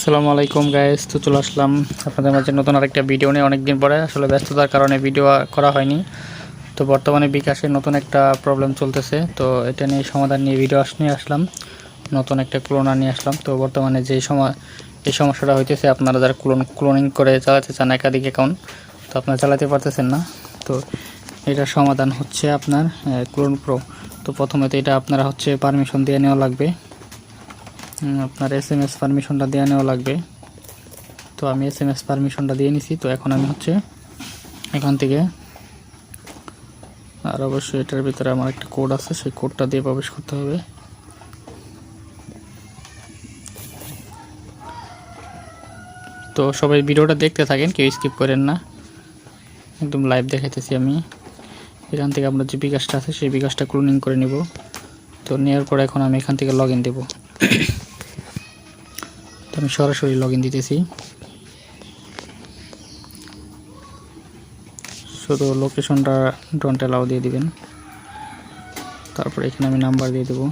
আসসালামু আলাইকুম গাইস তো চলে আসলাম আপনাদের মাঝে নতুন আরেকটা ভিডিও নিয়ে। অনেকদিন পরে আসলে ব্যস্ততার কারণে ভিডিও করা হয়নি। তো বর্তমানে বিকাশে নতুন একটা প্রবলেম চলতেছে। তো এটা নিয়ে সমাধান নিয়ে ভিডিও আস, নিয়ে আসলাম। নতুন একটা ক্লোনার নিয়ে আসলাম। তো বর্তমানে যে সময়, এই সমস্যাটা হইতেছে, আপনারা যারা ক্লোন ক্লোনিং করে চালাতে চান একাধিক অ্যাকাউন্ট তো আপনারা চালাতে পারতেছেন না। তো এটার সমাধান হচ্ছে আপনার ক্লোন প্রো তো প্রথমে তো এটা আপনারা হচ্ছে পারমিশন দিয়ে নেওয়া লাগবে। আপনার এস এম এস পারমিশনটা দেওয়া নেওয়া লাগবে। তো আমি এস এম এস পারমিশনটা দিয়ে নিছি, তো এখন আমি হচ্ছে এখান থেকে আর অবশ্যই এটার ভিতরে আমার একটা কোড আছে, সেই কোডটা দিয়ে প্রবেশ করতে হবে। তো সবাই ভিডিওটা দেখতে থাকেন, কেউ স্কিপ করেন না। একদম লাইভ দেখাইতেছি আমি। এখান থেকে আপনার যে বিকাশটা আছে, সেই বিকাশটা ক্লোনিং করে নিব। তো নেওয়ার পরে এখন আমি এখান থেকে লগ ইন দেবো। তো আমি সরাসরি লগ ইন দিতেছি। শুধু লোকেশনটা ডন্ট অ্যালাউ দিয়ে দিবেন। তারপর এখানে আমি নাম্বার দিয়ে দেবো।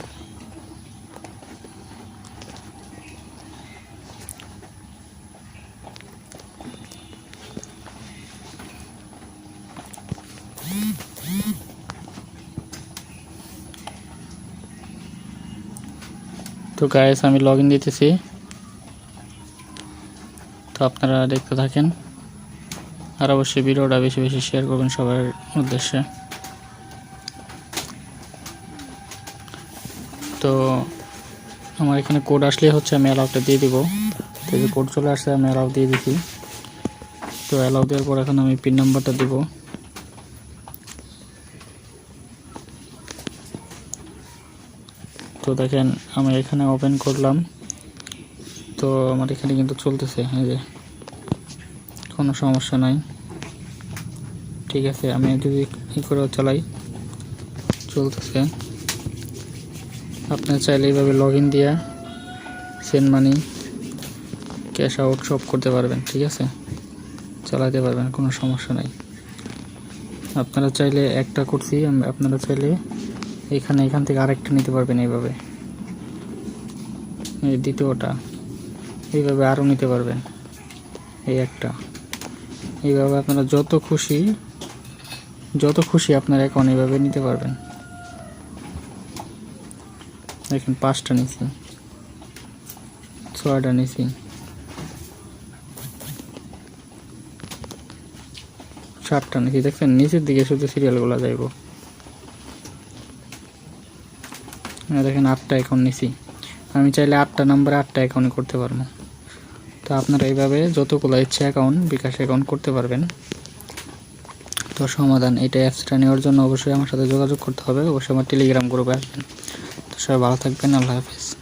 তো গাইস আমি লগ ইন দিতেছি। তো আপনারা দেখতে থাকেন। আর অবশ্যই ভিডিওটা বেশি বেশি শেয়ার করবেন সবার উদ্দেশ্যে। তো আমার এখানে কোড আসলে হচ্ছে আমি অ্যালাউটা দিয়ে দিব। তো যে কোড চলে আসছে, আমি অ্যালাউ দিয়ে দিছি। তো অ্যালাউ দেওয়ার পর এখন আমি পিন নাম্বারটা দিব। তো দেখেন, আমি এখানে ওপেন করলাম। তো আমার এখানে কিন্তু চলতেছে হ্যাঁ যে। কোনো সমস্যা নাই। ঠিক আছে, আমি যদি ই করে চালাই, চলতেছে। আপনার চাইলে এইভাবে লগ ইন দিয়ে সেন্ড মানি ক্যাশ আউট সব করতে পারবেন, ঠিক আছে? চালাতে পারবেন, কোনো সমস্যা নাই। আপনারা চাইলে একটা করছি আপনারা চাইলে এখানে, এখান থেকে আরেকটা নিতে পারবেন এইভাবে। এই দ্বিতীয়টা। এইভাবে আরও নিতে পারবেন। এই একটা। এইভাবে আপনারা যত খুশি যত খুশি আপনার অ্যাকাউন্ট এইভাবে নিতে পারবেন। দেখেন, পাঁচটা নিছি। ছয়টা নিছি। সাতটা নিছি। দেখছেন, নিচের দিকে শুধু সিরিয়ালগুলো যাইব। দেখেন, আটটা এখন নিছি। আমি চাইলে আটটা, নাম্বারে আটটা অ্যাকাউন্ট করতে পারব। তো আপনারা এইভাবে যতগুলো ইচ্ছে অ্যাকাউন্ট বিকাশ অ্যাকাউন্ট করতে পারবেন। তো সমাধান, এটা অ্যাপসটা নেওয়ার জন্য অবশ্যই আমার সাথে যোগাযোগ করতে হবে। অবশ্যই আমার টেলিগ্রাম গ্রুপে আসবেন। তো সবাই ভালো থাকবেন, আল্লাহ হাফিজ।